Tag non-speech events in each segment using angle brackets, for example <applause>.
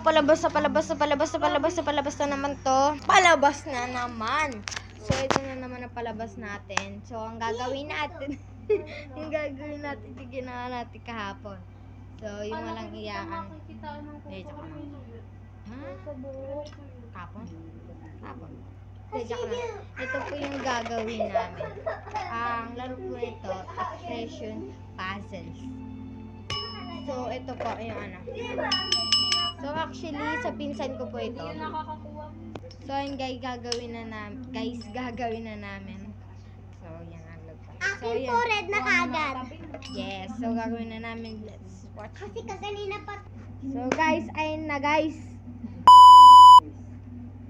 palabas na palabas na palabas na palabas na palabas na naman to. Palabas na naman. So, ito na naman ang palabas natin. So, ang gagawin natin, <laughs> ang gagawin natin, yung ginawa natin kahapon. So, yung walang iyakan. Eh, tsaka lang. Ha? Kapon? Kapon. Ito po yung gagawin namin. Ang laro po nito, expression puzzles. So, ito po yung ano. So, actually, sa pinsan ko po ito. So, yun guys, gagawin na namin. Guys, gagawin na namin. So, yan ang lupa. So, Akin po yan. red na kagad. Yes, so gagawin na namin. Let's watch. Kasi kaganina pa. So, guys, ayun na guys.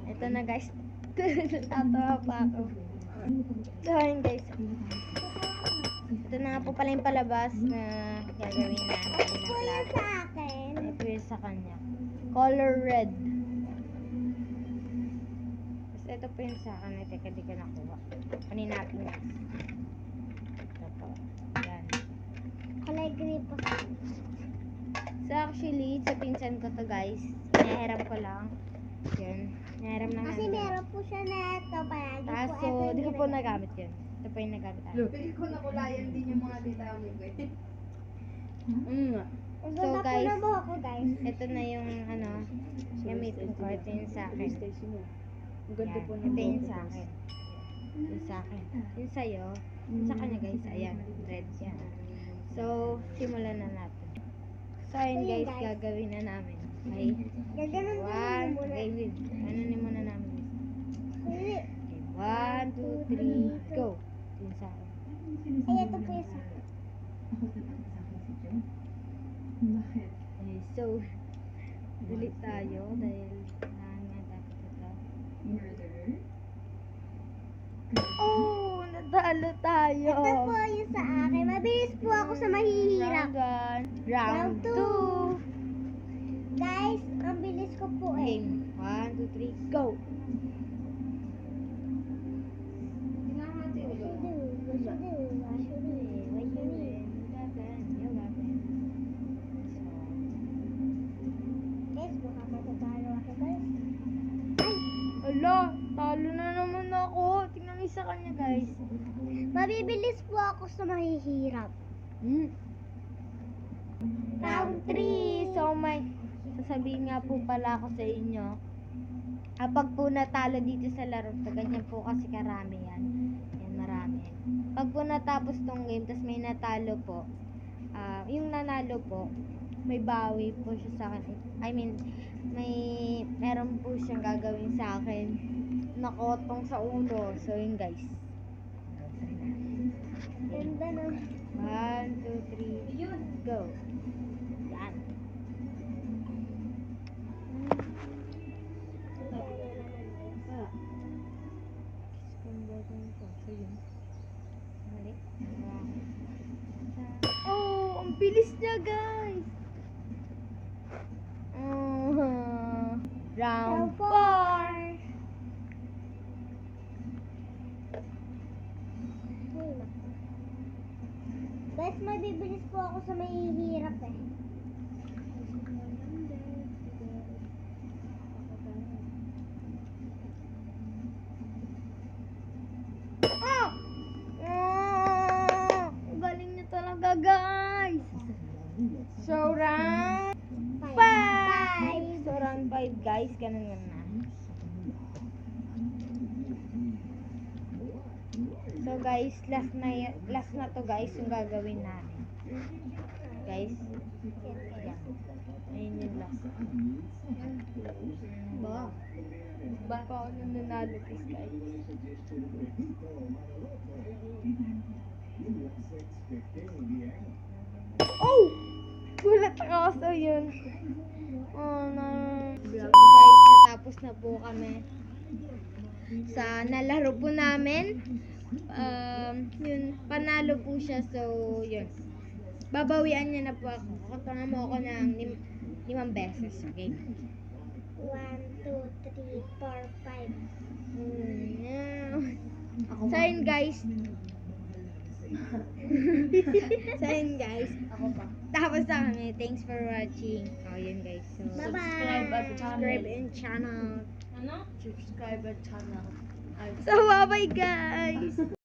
Ito na guys. <laughs> Tatawa pa ako. So, ayun guys. Ito na nga po pala yung palabas na gagawin namin Ito na po yung plato. sa akin. Ito yung sa kanya. Color red. Tapos ito po yung sa akin. Teka, di ko nakuha. Kunin natin guys. Ito po. Yan. Kulay green po. So actually, sa pinsan ko to guys. Inahiram ko po nagamit yun. Ito pa yung nagamit natin. Pili ko nakulayan din yung mga. Mm. Ang So, ganda po guys, na buhok ko guys. Ito na yung ano, gamitin ko. Ito yung sa akin. Yan. po ng Ito yung sa akin. Yung sa akin. Yung sa'yo. Yung sa kanya guys. Ayan. Red yan. So, simulan na natin. So, ayun guys, gagawin na namin. Okay. Gaganon din One. muna. Okay, wait. Ano ni muna namin. Hindi. Okay, one, two, three, go. Yung sa akin. Ay, ito po yung sa akin. Okay, so, ulit tayo dahil nga dapat ito. Oh, natalo tayo. Ito po yung sa akin. Mabilis po ako sa mahihirap. Round one. Round Round two. two. Guys, ang bilis ko po eh. Game. One, two, three, go. Ala, talo na naman ako. Tingnan niyo sa kanya, guys. Mabibilis po ako sa mahihirap. Hmm. Round 3. So, may sasabihin nga po pala ako sa inyo. Kapag po natalo dito sa laro, to, ganyan po kasi karami yan. Yan, marami. Pag po natapos tong game, tapos may natalo po, ah, yung nanalo po, may bawi po siya sa akin. I mean, may, meron po siyang gagawin sa akin. Nakotong sa ulo. So, yun guys. Ganda na. One, two, three, go. Yan. Mali. Oh, ang bilis niya, guys. Uh, round Round four. 4. Guys, mabibilis po ako sa mahihirap eh. Ah! Ah! Ang galing niya talaga, guys. So, round Five. 5. So, round 5, guys. Ganun nga na. So, guys, last na, last na to, guys, yung gagawin namin. Guys, yan. Ayun yung last. Ba? Ba pa ako nung nanalo, guys. Oh! Gulat ako sa yun. Oh, no. Guys, natapos na po kami sa nalaro po namin. Um, yun, panalo po siya. So, yun. Babawian niya na po ako. Katangan mo ako ng lim limang beses. Okay? One, two, three, four, five. Mm, yeah. So, yun guys. <laughs> so, yun guys. Ako pa. Tapos na kami. Thanks for watching. Oh, yun guys. So. Subscribe at subscribe channel. and channel. Ano? Subscribe at channel. So, bye-bye guys.